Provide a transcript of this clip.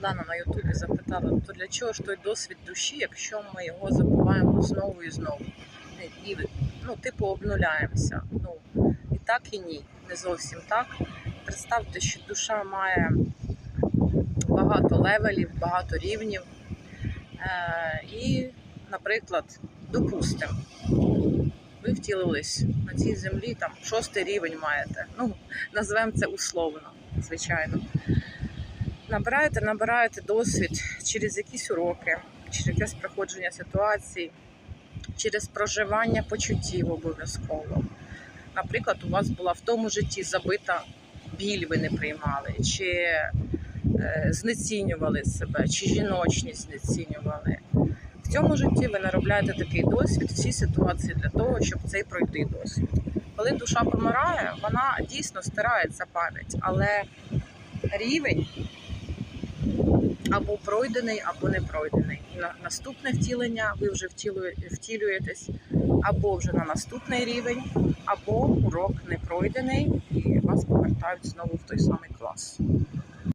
Світлана на Ютубі запитала, то для чого ж той досвід душі, якщо ми його забуваємо знову і знову? І, ну, типу, обнуляємося. Ну, і так, і ні. Не зовсім так. Представте, що душа має багато левелів, багато рівнів. Е, і, наприклад, допустимо, ви втілились на цій землі, там шостий рівень маєте. Ну, назвемо це условно, звичайно. Набираєте, набираєте досвід через якісь уроки, через якесь проходження ситуацій, через проживання почуттів обов'язково. Наприклад, у вас була в тому житті забита біль, ви не приймали, чи е, знецінювали себе, чи жіночність знецінювали. В цьому житті ви наробляєте такий досвід, всі ситуації для того, щоб цей пройти досвід. Коли душа помирає, вона дійсно стирається пам'ять, але рівень або пройдений, або не пройдений. І на наступне втілення ви вже втілюєтесь, або вже на наступний рівень, або урок не пройдений, і вас повертають знову в той самий клас.